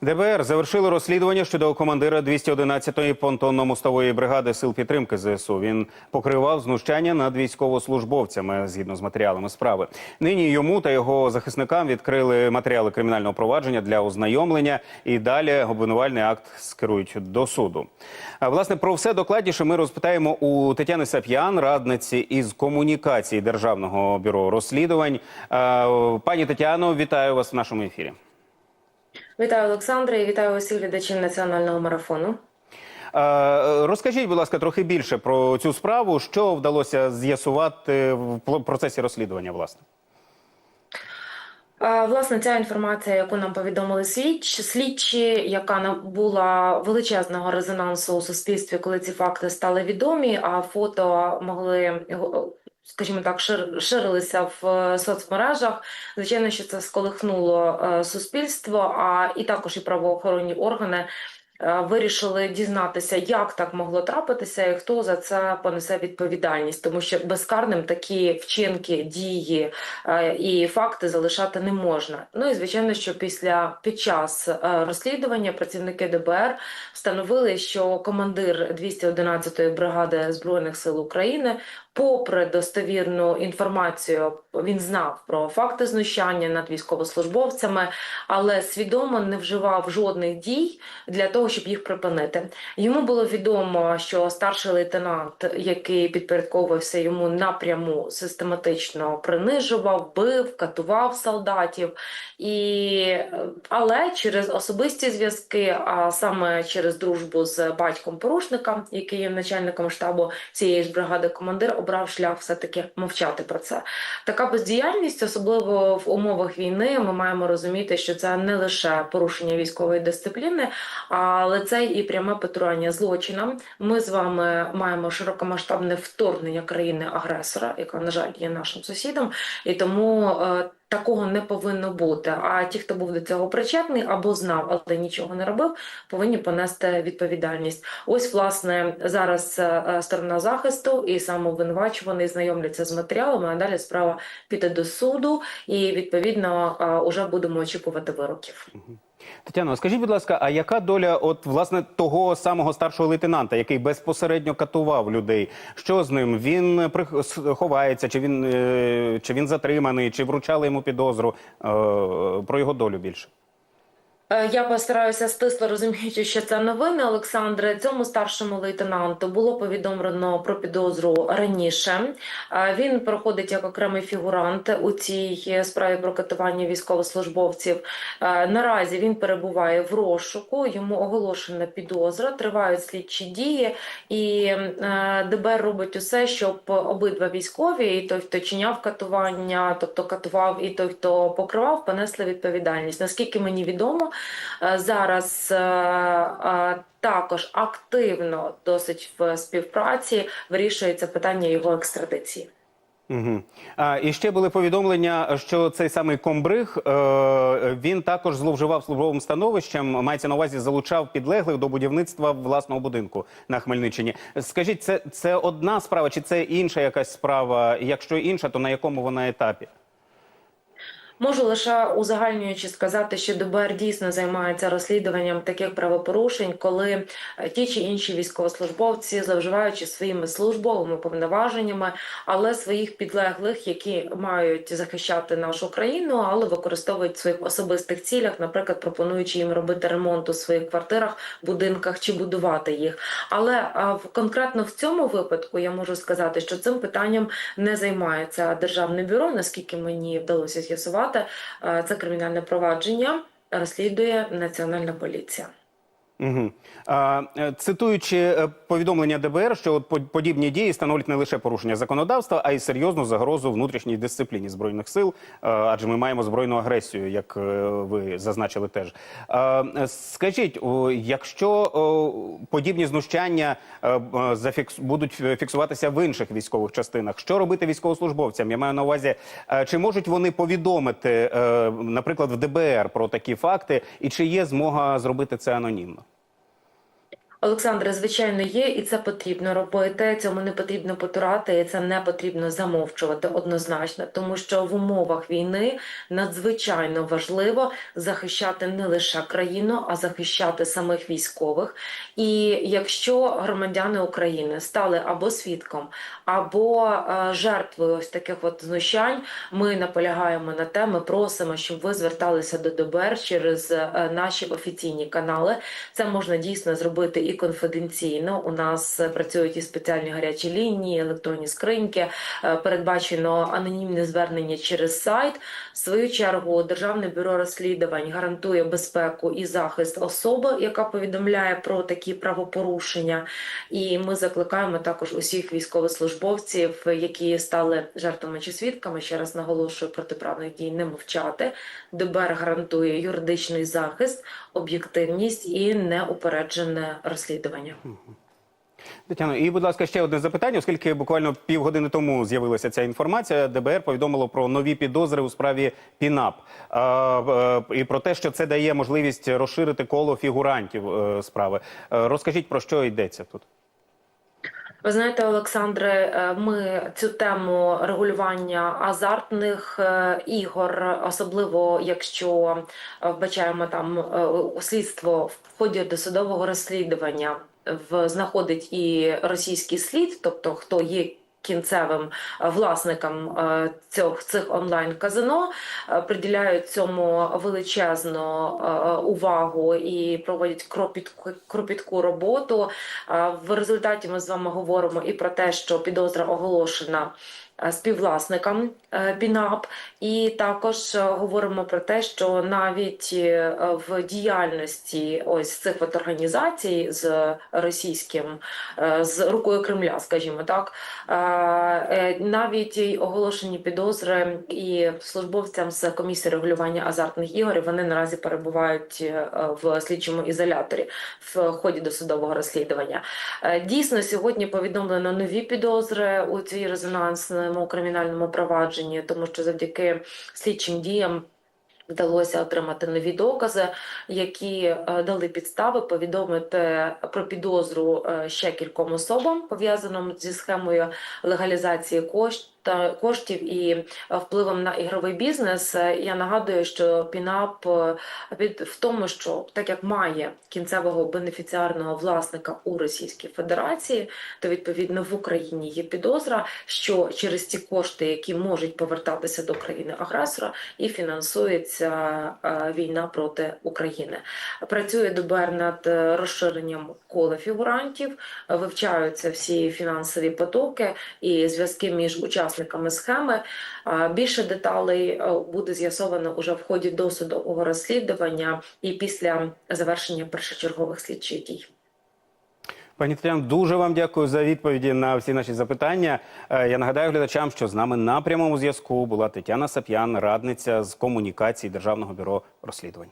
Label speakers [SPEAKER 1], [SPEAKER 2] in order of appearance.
[SPEAKER 1] ДБР завершили розслідування щодо командира 211-ї понтонно-мостової бригади сил підтримки ЗСУ. Він покривав знущання над військовослужбовцями згідно з матеріалами справи. Нині йому та його захисникам відкрили матеріали кримінального провадження для ознайомлення і далі обвинувальний акт скерують до суду. А власне про все докладніше ми розпитаємо у Тетяни Сап'ян, радниці із комунікації Державного бюро розслідувань. Пані Тетяно, вітаю вас в нашому ефірі.
[SPEAKER 2] Вітаю Олександре і вітаю усіх глядачів національного марафону.
[SPEAKER 1] Розкажіть, будь ласка, трохи більше про цю справу. Що вдалося з'ясувати в процесі розслідування? Власне,
[SPEAKER 2] Власне, ця інформація, яку нам повідомили слідчі, слідчі, яка набула величезного резонансу у суспільстві, коли ці факти стали відомі, а фото могли, скажімо так, шир- ширилися в е, соцмережах. Звичайно, що це сколихнуло е, суспільство, а і також і правоохоронні органи. Е, Вирішили дізнатися, як так могло трапитися, і хто за це понесе відповідальність, тому що безкарним такі вчинки, дії е, і факти залишати не можна. Ну і звичайно, що після під час е, розслідування працівники ДБР встановили, що командир 211-ї бригади збройних сил України, попри достовірну інформацію, він знав про факти знущання над військовослужбовцями, але свідомо не вживав жодних дій для того, щоб їх припинити. Йому було відомо, що старший лейтенант, який підпорядковувався йому напряму, систематично принижував, бив, катував солдатів. І... Але через особисті зв'язки, а саме через дружбу з батьком порушника, який є начальником штабу цієї ж бригади, командир обрав шлях все-таки мовчати про це. Така бездіяльність, особливо в умовах війни, ми маємо розуміти, що це не лише порушення військової дисципліни, але це і пряме потурання злочинам. Ми з вами маємо широкомасштабне вторгнення країни-агресора, яка, на жаль, є нашим сусідом, і тому. е, Такого не повинно бути. А ті, хто був до цього причетний або знав, але нічого не робив, повинні понести відповідальність. Ось, власне, зараз е, сторона захисту і самообвинувачуваний знайомляться з матеріалами. А далі справа піде до суду, і відповідно е, уже будемо очікувати вироків.
[SPEAKER 1] Тетяно, скажіть, будь ласка, а яка доля от власне того самого старшого лейтенанта, який безпосередньо катував людей? Що з ним? Він прих- ховається, чи він е, чи він затриманий, чи вручали йому підозру? Е, Про його долю більше.
[SPEAKER 2] Е, Я постараюся стисло розуміючи, що це новини, Олександре. Цьому старшому лейтенанту було повідомлено про підозру раніше. Е, Він проходить як окремий фігурант у цій справі про катування військовослужбовців. Е, Наразі він перебуває в розшуку. Йому оголошена підозра, тривають слідчі дії, і ДБР робить усе, щоб обидва військові, і той, хто чиняв катування, тобто катував, і той, хто покривав, понесли відповідальність. Наскільки мені відомо, зараз е, е, також активно досить в співпраці вирішується питання його екстрадиції.
[SPEAKER 1] Угу. А, і ще були повідомлення, що цей самий комбриг е, він також зловживав службовим становищем. Мається на увазі, залучав підлеглих до будівництва власного будинку на Хмельниччині. Скажіть, це, це одна справа, чи це інша якась справа? Якщо інша, то на якому вона етапі?
[SPEAKER 2] Можу лише узагальнюючи сказати, що ДБР дійсно займається розслідуванням таких правопорушень, коли е, ті чи інші військовослужбовці, зловживаючи своїми службовими повноваженнями, але своїх підлеглих, які мають захищати нашу країну, але використовують в своїх особистих цілях, наприклад, пропонуючи їм робити ремонт у своїх квартирах, будинках чи будувати їх. Але в конкретно в цьому випадку я можу сказати, що цим питанням не займається державне бюро, наскільки мені вдалося з'ясувати. Е, Це кримінальне провадження розслідує Національна поліція.
[SPEAKER 1] Угу. Цитуючи е, повідомлення ДБР, що от по- подібні дії становлять не лише порушення законодавства, а й серйозну загрозу внутрішній дисципліні збройних сил, е, адже ми маємо збройну агресію, як ви зазначили теж. Скажіть, якщо подібні знущання будуть фіксуватися в інших військових частинах, що робити військовослужбовцям? Я маю на увазі, чи можуть вони повідомити, наприклад, в ДБР про такі факти, і чи є змога зробити це анонімно?
[SPEAKER 2] Олександре, звичайно, є, і це потрібно робити. Цьому не потрібно потурати, і це не потрібно замовчувати однозначно, тому що в умовах війни надзвичайно важливо захищати не лише країну, а захищати самих військових. І якщо громадяни України стали або свідком, або е, жертвою ось таких от знущань, ми наполягаємо на те, ми просимо, щоб ви зверталися до ДБР через е, наші офіційні канали. Це можна дійсно зробити і конфіденційно. У нас е, працюють і спеціальні гарячі лінії, електронні скриньки. Е, Передбачено анонімне звернення через сайт. В свою чергу Державне бюро розслідувань гарантує безпеку і захист особи, яка повідомляє про такі правопорушення. І ми закликаємо також усіх військовослужбовців, які стали жертвами чи свідками. Ще раз наголошую протиправних дій не мовчати. ДБР гарантує юридичний захист, об'єктивність і неупереджене розслідування.
[SPEAKER 1] Тетяно, і будь ласка, ще одне запитання, оскільки буквально півгодини тому з'явилася ця інформація. ДБР повідомило про нові підозри у справі ПІНАП е, е, і про те, що це дає можливість розширити коло фігурантів е, справи. Розкажіть про що йдеться тут.
[SPEAKER 2] Ви знаєте, Олександре, е, ми цю тему регулювання азартних е, ігор, особливо якщо е, вбачаємо там слідство в ході досудового розслідування, в знаходить і російський слід, тобто хто є. Кінцевим е, власникам е, цих, цих онлайн-казино е, приділяють цьому величезну увагу і проводять кропітку, кропітку роботу. В результаті ми з вами говоримо і про те, що підозра оголошена співвласникам е, ПІНАП, і також е, говоримо про те, що навіть е, в діяльності ось цих от організацій з російським е, з рукою Кремля, скажімо так, е, е, навіть оголошені підозри і службовцям з комісії регулювання азартних ігор. Вони наразі перебувають е, в слідчому ізоляторі в ході досудового розслідування. Е, Дійсно, сьогодні повідомлено нові підозри у цій резонансному кримінальному провадженні, тому що завдяки слідчим діям. Вдалося отримати нові докази, які е, дали підстави повідомити про підозру е, ще кільком особам, пов'язаним зі схемою легалізації коштів. Коштів і е, впливом на ігровий бізнес. Е, Я нагадую, що ПІНАП е, від в тому, що так як має кінцевого бенефіціарного власника у Російській Федерації, то відповідно в Україні є підозра, що через ці кошти, які можуть повертатися до країни агресора, і фінансується е, війна проти України. Працює ДБР над е, розширенням кола фігурантів, е, вивчаються всі фінансові потоки і зв'язки між учасниками схеми. Більше деталей е, буде з'ясовано уже в ході досудового розслідування і після завершення першочергових слідчих дій.
[SPEAKER 1] Пані Тетяно, дуже вам дякую за відповіді на всі наші запитання. Е, Я нагадаю глядачам, що з нами на прямому зв'язку була Тетяна Сап'ян, радниця з комунікації Державного бюро розслідувань.